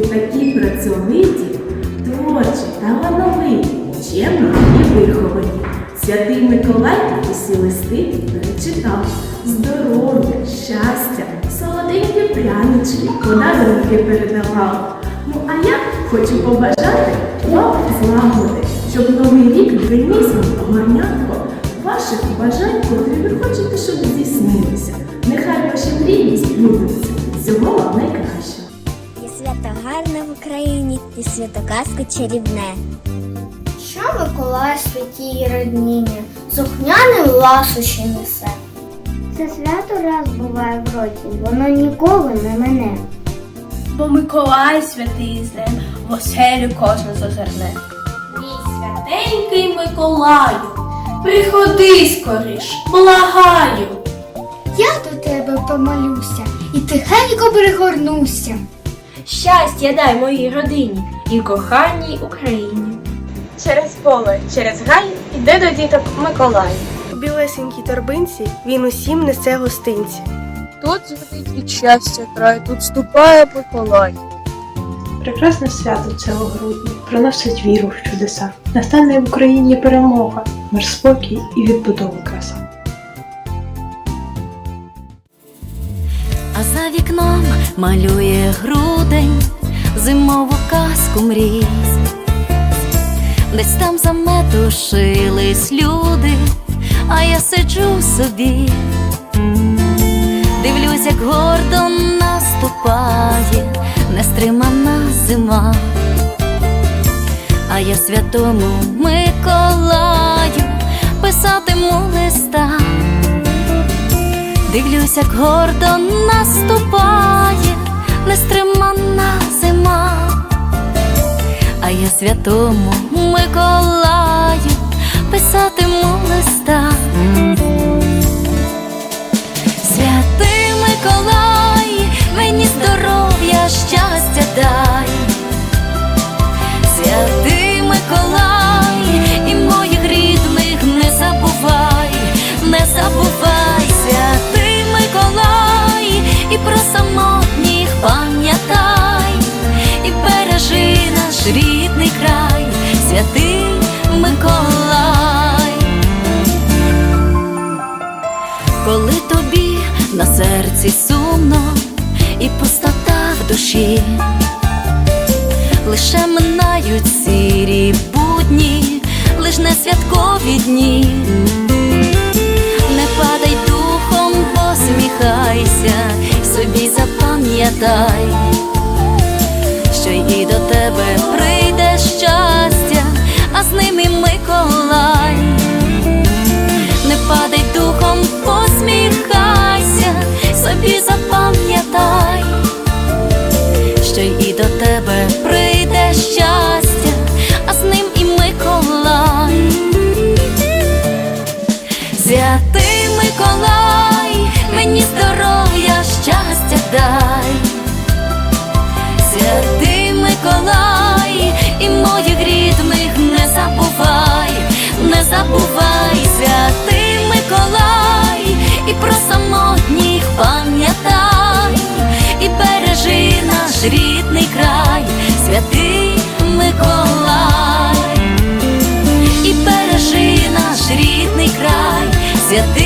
працьовиті, творчі, талановиті, чемні і виховані. Святий Миколай усі листи перечитав. Здоров'я, щастя, солоденькі прянички, подарунки передавав. Ну а я хочу побажати вам злагоди, щоб новий рік приніс вам горнятко ваших бажань, котрі ви хочете, щоб здійснилися. Нехай ваші мрії збудуться. Всього вам найкращого. Свято гарне в Україні, і свято казка чарівне. Що Миколай святій роднині, сухняним ласощі несе. Це свято раз буває в році, воно ніколи не мене. Бо Миколай святий з ним в оселю кожен зазирне. Мій святенький Миколаю, приходи скоріш, благаю. Я до тебе помолюся і тихенько пригорнуся. Щастя дай моїй родині і коханій Україні. Через поле, через гай іде до діток Миколай. У білесенькій торбинці він усім несе гостинці. Тут зведить від щастя край, тут ступає Миколай. Прекрасне свято цього грудня приносить віру в чудеса. Настане в Україні перемога, мир спокій і відбудова краса. А за вікном малює грудень зимову казку мрій. Десь там заметушились люди, а я сиджу собі, дивлюсь, як гордо наступає нестримана зима, а я святому Миколаю писатиму листа. Дивлюсь, як гордо наступає нестримана зима, а я святому Миколаю писатиму листа. Святий Миколай, мені здоров'я, щастя дай. Святий Миколай, і моїх рідних не забувай, не забувай, наш рідний край, святий Миколай. Коли тобі на серці сумно і пустота в душі лише минають сірі будні, лиш не святкові дні. dia